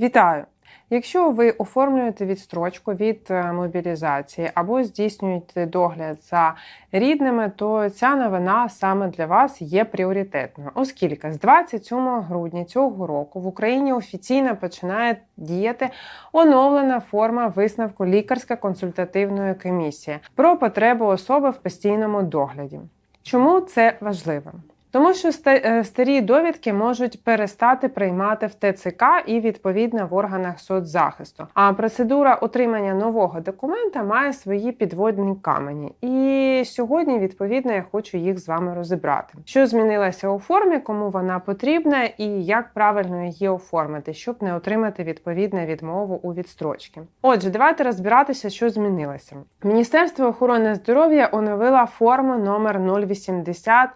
Вітаю! Якщо ви оформлюєте відстрочку від е, мобілізації або здійснюєте догляд за рідними, то ця новина саме для вас є пріоритетною, оскільки з 27 грудня цього року в Україні офіційно починає діяти оновлена форма висновку лікарська консультативної комісії про потребу особи в постійному догляді. Чому це важливо? Тому що е, старі довідки можуть перестати приймати в ТЦК і відповідно в органах соцзахисту. А процедура отримання нового документа має свої підводні камені. І сьогодні, відповідно, я хочу їх з вами розібрати. Що змінилося у формі, кому вона потрібна, і як правильно її оформити, щоб не отримати відповідну відмову у відстрочці. Отже, давайте розбиратися, що змінилося. Міністерство охорони здоров'я оновило форму номер 080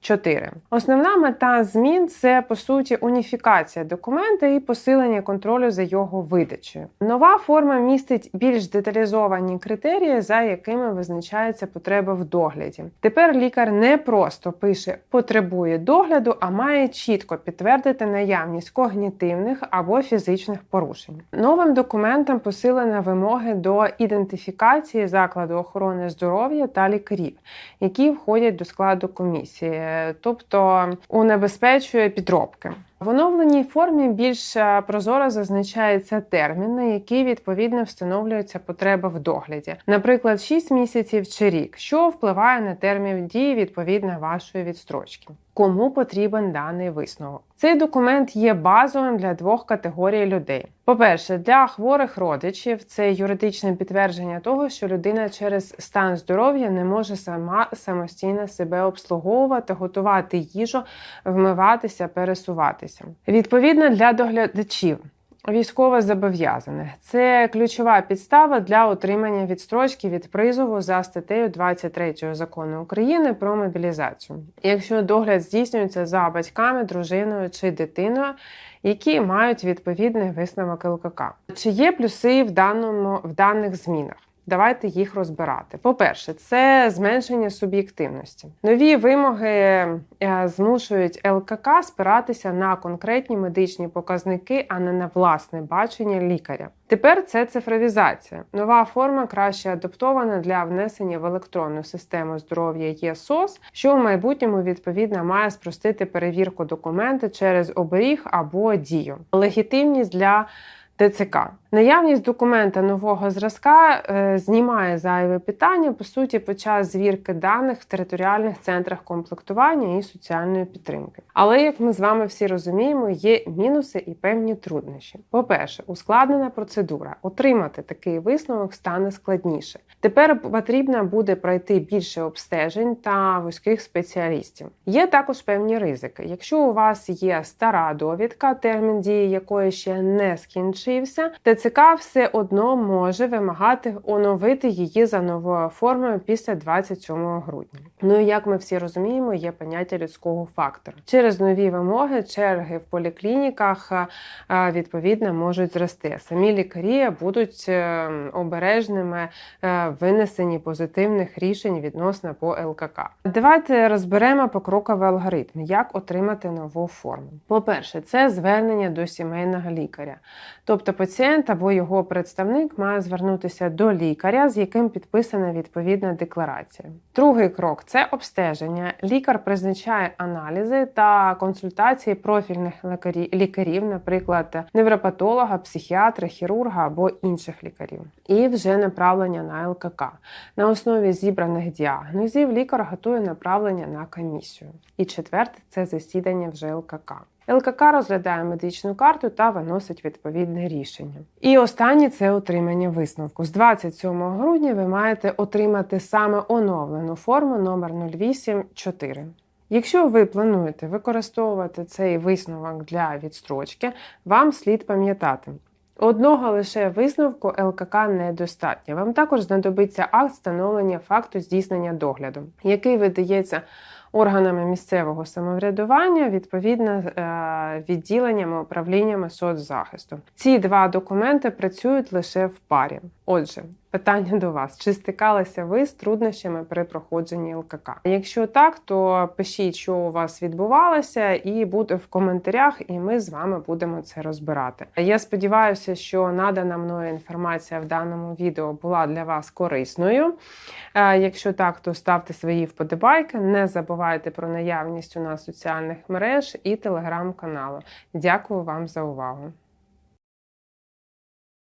4. Основна мета змін це по суті уніфікація документа і посилення контролю за його видачею. Нова форма містить більш деталізовані критерії, за якими визначається потреба в догляді. Тепер лікар не просто пише потребує догляду, а має чітко підтвердити наявність когнітивних або фізичних порушень. Новим документом посилено вимоги до ідентифікації закладу охорони здоров'я та лікарів, які входять до складу комісії тобто унебезпечує підробки. В оновленій формі більш е, прозоро зазначається термін, на який відповідно встановлюється потреба в догляді, наприклад, 6 місяців чи рік, що впливає на термін дії відповідно вашої відстрочки. Кому потрібен даний висновок? Цей документ є базовим для двох категорій людей. По-перше, для хворих родичів це юридичне підтвердження того, що людина через стан здоров'я не може сама самостійно себе обслуговувати, готувати їжу, вмиватися, пересуватися. Відповідно для доглядачів. Військове зобов'язане це ключова підстава для отримання відстрочки від призову за статтею 23 закону України про мобілізацію, якщо догляд здійснюється за батьками, дружиною чи дитиною, які мають відповідний висновок ЛКК. Чи є плюси в даному в даних змінах? Давайте їх розбирати. По-перше, це зменшення суб'єктивності. Нові вимоги е, змушують ЛКК спиратися на конкретні медичні показники, а не на власне бачення лікаря. Тепер це цифровізація. Нова форма краще адаптована для внесення в електронну систему здоров'я ЄСОС, що в майбутньому відповідно має спростити перевірку документу через оберіг або дію. Легітимність для ТЦК. Наявність документа нового зразка е, знімає зайве питання, по суті, під час звірки даних в територіальних центрах комплектування і соціальної підтримки. Але, як ми з вами всі розуміємо, є мінуси і певні труднощі. По-перше, ускладнена процедура. Отримати такий висновок стане складніше. Тепер потрібно буде пройти більше обстежень та вузьких спеціалістів. Є також певні ризики. Якщо у вас є стара довідка, термін дії якої ще не скінчився, ТЦК все одно може вимагати оновити її за новою формою після 27 грудня. Ну і як ми всі розуміємо, є поняття людського фактору. Через нові вимоги черги в поліклініках е, відповідно можуть зрости. Самі лікарі будуть е, обережними е, в винесенні позитивних рішень відносно по ЛКК. Давайте розберемо покроковий алгоритм, як отримати нову форму. По-перше, це звернення до сімейного лікаря, тобто пацієнт або його представник має звернутися до лікаря, з яким підписана відповідна декларація. Другий крок це обстеження. Лікар призначає аналізи та консультації профільних лікарів, наприклад, невропатолога, психіатра, хірурга або інших лікарів, і вже направлення на ЛКК. На основі зібраних діагнозів лікар готує направлення на комісію. І четверте це засідання вже ЛКК. ЛКК розглядає медичну карту та виносить відповідне рішення. І останнє це отримання висновку. З 27 грудня ви маєте отримати саме оновлену форму номер 084. Якщо ви плануєте використовувати цей висновок для відстрочки, вам слід пам'ятати. Одного лише висновку ЛКК недостатньо. Вам також знадобиться акт встановлення факту здійснення догляду, який видається органами місцевого самоврядування, відповідно е, відділеннями управліннями соцзахисту. Ці два документи працюють лише в парі. Отже, питання до вас: чи стикалися ви з труднощами при проходженні ЛКК? Якщо так, то пишіть, що у вас відбувалося, і буде в коментарях, і ми з вами будемо це розбирати. Я сподіваюся, що надана мною інформація в даному відео була для вас корисною. Е, Якщо так, то ставте свої вподобайки. Не забувайте про наявність у нас соціальних мереж і телеграм-каналу. Дякую вам за увагу.